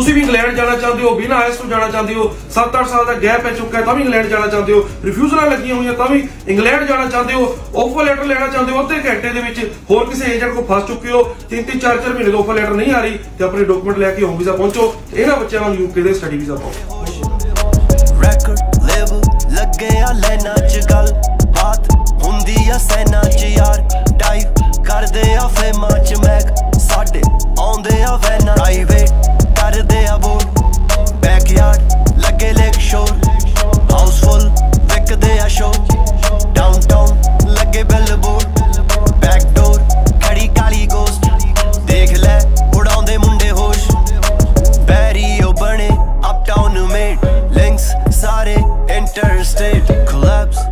ਤੁਸੀਂ ਵੀ ਇੰਗਲੈਂਡ ਜਾਣਾ ਚਾਹੁੰਦੇ ਹੋ, ਬਿਨਾਂ ਆਇਲਸ ਤੋਂ ਜਾਣਾ ਚਾਹੁੰਦੇ ਹੋ 7-8 ਸਾਲ ਦਾ ਗੈਪ ਹੈ ਚੁੱਕਾ ਤਾਂ ਵੀ ਇੰਗਲੈਂਡ ਜਾਣਾ ਚਾਹੁੰਦੇ ਹੋ। ਰਿਫਿਊਜ਼ਲਾਂ ਲੱਗੀਆਂ ਹੋਈਆਂ, ਤਾਂ ਵੀ ਇੰਗਲੈਂਡ ਜਾਣਾ ਚਾਹੁੰਦੇ ਹੋ। ਆਫਰ ਲੈਟਰ ਲੈਣਾ ਚਾਹੁੰਦੇ ਹੋ, ਅੱਧੇ ਘੰਟੇ ਦੇ ਵਿੱਚ ਹੋਰ ਕਿਸੇ ਏਜੰਟ ਕੋ ਫਸ ਚੁੱਕੇ ਹੋ। ਤਿੰਨ ਤਿੰਨ ਚਾਰ ਚਾਰ ਮਹੀਨੇ ਤੋਂ ਆਫਰ ਲੈਟਰ ਨਹੀਂ ਆ ਰਹੀ ਤੇ ਆਪਣੇ ਡਾਕੂਮੈਂਟ ਲੈ ਕੇ ਹੋਮ ਵੀਜ਼ਾ ਪਹੁੰਚੋ। ਤੇ ਇਹਨਾਂ ਬੱਚਿਆਂ ਨੂੰ ਯੂਕੇ ਦੇ ਸਟੱਡੀ ਵੀਜ਼ਾ ਪਾਓ। ਰੈਕੋਰਡ ਲੈਵਲ ਲੱਗਿਆ ਲੈਣਾ ਚ ਗੱਲ। ਬਾਤ ਹੁੰਦੀ ਆ ਸੈਨਾ ਚ ਯਾਰ। ਡਾਈਵ ਕਰਦੇ ਆ ਫੇਮਾਂ ਚ ਮੈਗ ਸਾਡੇ ਆਉਂਦੇ ਆ ਵੈਨਾ। Private Thursday collapse.